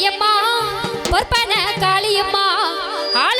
காளியம்மா பொற்பன காளியம்மா ஆள